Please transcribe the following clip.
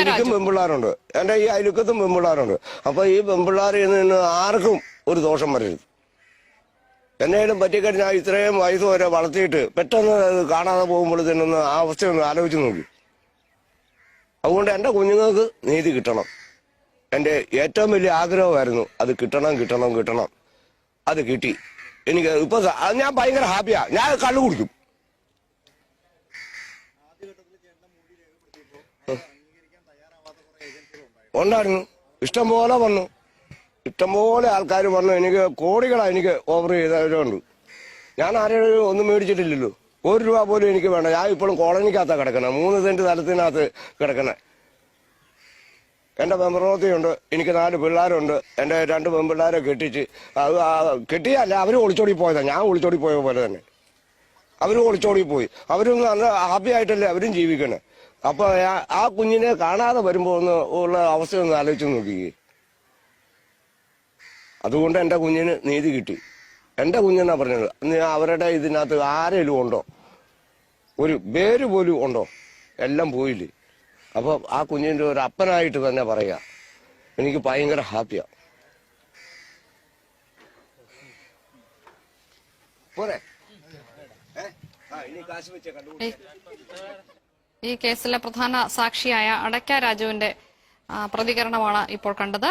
എനിക്കും. പെമ്പിള്ളാരുണ്ട്. എന്റെ ഈ അയലുക്കത്തും പെമ്പിള്ളാരുണ്ട്. അപ്പൊ ഈ പെമ്പിള്ളാരിൽ നിന്ന് ആർക്കും ഒരു ദോഷം വരരുത്. എന്നേലും പറ്റിക്കഴിഞ്ഞാൽ ഇത്രയും വയസ്സ് വരെ വളർത്തിയിട്ട് പെട്ടെന്ന് അത് കാണാതെ പോകുമ്പോഴത്തേനൊന്ന് ആ അവസ്ഥയൊന്ന് ആലോചിച്ച് നോക്കി. അതുകൊണ്ട് എന്റെ കുഞ്ഞുങ്ങൾക്ക് നീതി കിട്ടണം. എന്റെ ഏറ്റവും വലിയ ആഗ്രഹമായിരുന്നു അത് കിട്ടണം കിട്ടണം കിട്ടണം. അത് കിട്ടി. എനിക്ക് ഇപ്പൊ ഞാൻ ഭയങ്കര ഹാപ്പിയാ ഞാൻ കള്ളു കുടിക്കും. ഉണ്ടായിരുന്നു. ഇഷ്ടംപോലെ വന്നു. ഇഷ്ടംപോലെ ആൾക്കാർ വന്നു. എനിക്ക് കോടികളാണ് എനിക്ക് ഓഫർ ചെയ്തവരുണ്ട്. ഞാൻ ആരെയും ഒന്നും മേടിച്ചിട്ടില്ലല്ലോ. ഒരു രൂപ പോലും എനിക്ക് വേണ്ട. ഞാൻ ഇപ്പോഴും കോളനിക്കകത്താണ് കിടക്കണേ. മൂന്ന് സെന്റ് സ്ഥലത്തിനകത്ത് കിടക്കണേ. എന്റെ പെമ്പറോത്തിയുണ്ട് എനിക്ക് നാല് പിള്ളേരുണ്ട്. എന്റെ രണ്ട് പെൺപിള്ളേരെ കെട്ടിച്ച് അത് കെട്ടിയല്ല അവർ ഒളിച്ചോടി പോയതാണ് ഞാൻ ഒളിച്ചോടി പോയ പോലെ തന്നെ. അവരും ഒളിച്ചോടി പോയി. അവരും നല്ല ഹാപ്പി ആയിട്ടല്ലേ അവരും ജീവിക്കണേ. അപ്പൊ ആ- കുഞ്ഞിനെ കാണാതെ വരുമ്പോ ഒന്ന് ഉള്ള അവസ്ഥ ഒന്ന് ആലോചിച്ച് നോക്കിക്കേ അതുകൊണ്ട് എന്റെ കുഞ്ഞിന് നീതി കിട്ടി. എന്റെ കുഞ്ഞെന്നാ പറഞ്ഞത്? അവരുടെ ഇതിനകത്ത് ആരെങ്കിലും ഉണ്ടോ? ഒരു പേര് പോലും ഉണ്ടോ? എല്ലാം പോയില്ലേ? അപ്പൊ ആ കുഞ്ഞിന്റെ ഒരു അപ്പനായിട്ട് തന്നെ പറയാ എനിക്ക് ഭയങ്കര ഹാപ്പിയാ പോരെ. ഈ കേസിലെ പ്രധാന സാക്ഷിയായ അടയ്ക്ക രാജുവിന്റെ പ്രതികരണമാണ് ഇപ്പോൾ കണ്ടത്.